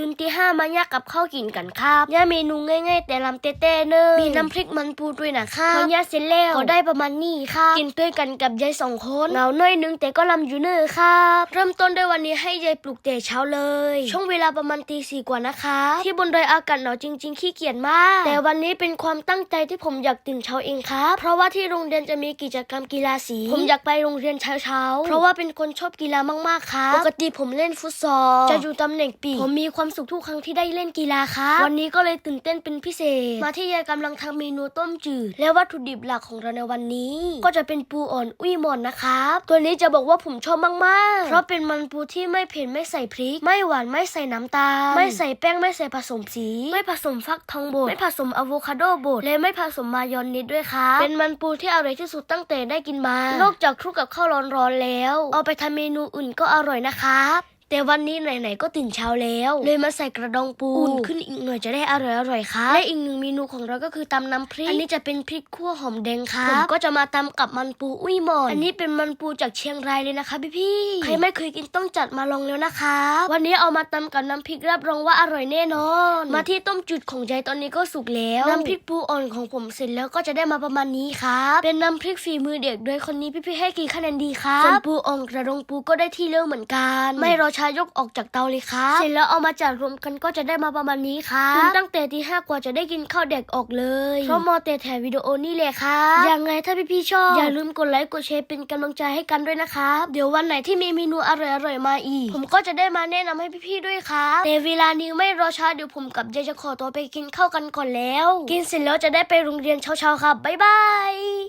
ตื่นตีห้ามายากกับข้าวกินกันครับย่าเมนูง่ายๆ แต่ลำเต้ๆเนอมีน้ำพริกมันปูด้วยนะคะพอย่าเสร็จแล้วก็ได้ประมาณนี้ค่ะกินด้วยกันกับยายสองคนเหงาหน่อยนึงแต่ก็ลำอยู่เนอครับเริ่มต้นด้วยวันนี้ให้ยายปลุกแต่เช้าเลย ช่วงเวลาประมาณตีสี่กว่านะคะ ที่บนดอยอากาศหนาวจริง ๆ ขี้เกียจมาก แต่วันนี้เป็นความตั้งใจที่ผมอยากตื่นเช้าเองครับเพราะว่าที่โรงเรียนจะมีกิจกรรมกีฬาสี ผมอยากไปโรงเรียนเช้าๆเพราะว่าเป็นคนชอบกีฬามากๆครับปกติผมเล่นฟุตซอลจะอยู่ตำแหน่งปีกผมมีความสุขทุกครั้งที่ได้เล่นกีฬาครับวันนี้ก็เลยตื่นเต้นเป็นพิเศษ มาที่ยายกำลังทำเมนูต้มจืด และวัตถุดิบหลักของเราในวันนี้ ก็จะเป็นปูอ่อนอุ้ยหมอนนะครับ ตัวนี้จะบอกว่าผมชอบมากๆ เพราะเป็นมันปูที่ไม่เผ็ดไม่ใส่พริก ไม่หวานไม่ใส่น้ำตาล ไม่ใส่แป้งไม่ใส่ผสมสี ไม่ผสมฟักทองบดไม่ผสมอะโวคาโดบดและไม่ผสมมายองเนสด้วยครับเป็นมันปูที่อร่อยที่สุดตั้งแต่ได้กินมา นอกจากคลุกกับข้าวร้อนๆแล้ว เอาไปทำเมนูอื่นก็อร่อยนะครับ แต่วันนี้ไหนๆก็ตื่นเช้าแล้ว เลยมาใส่กระดองปูอุ่นขึ้นอีกหน่อยจะได้อร่อยอร่อยๆครับและอีกหนึ่งเมนูของเราก็คือตำน้ำพริกอันนี้จะเป็นพริกขั่วหอมแดงครับผมก็จะมาตำกับมันปูอุ้ยหมอนอันนี้เป็นมันปูจากเชียงรายเลยนะคะพี่พี่ๆใครไม่เคยกินต้องจัดมาลองแล้วนะคะ วันนี้เอามาตำกับน้ำพริกรับรองว่าอร่อยแน่นอน มาที่ต้มจุดของยายตอนนี้ก็สุกแล้วน้ำพริกปูอ่อนของผมเสร็จแล้วก็จะได้มาประมาณนี้ครับเป็นน้ำพริกฝีมือเด็กโดยคนนี้พี่ๆให้กี่คะแนนดีครับส่วนปูอ่อนกระดองปูก็ได้ที่เร็วเหมือนกัน ไม่รอช้ายกออกจากเตาเลยครับเสร็จแล้วเอามาจัดรวมกันก็จะได้มาประมาณนี้ครับตั้งแต่ที่ห้ากว่าจะได้กินข้าวเด็กออกเลยเพราะมอแต่ถ่ายวิดีโอนี่แหละครับยังไงถ้าพี่ๆชอบอย่าลืมกดไลค์กดแชร์เป็นกำลังใจให้กันด้วยนะครับเดี๋ยววันไหนที่มีเมนูอร่อยๆมาอีก ผมก็จะได้มาแนะนำให้พี่ๆด้วยครับแต่เวลานี้ไม่รอช้าเดี๋ยวผมกับยายจะขอตัวไปกินข้าวกันก่อนแล้ว กินเสร็จแล้วจะได้ไปโรงเรียนเช้าๆครับบ๊ายบาย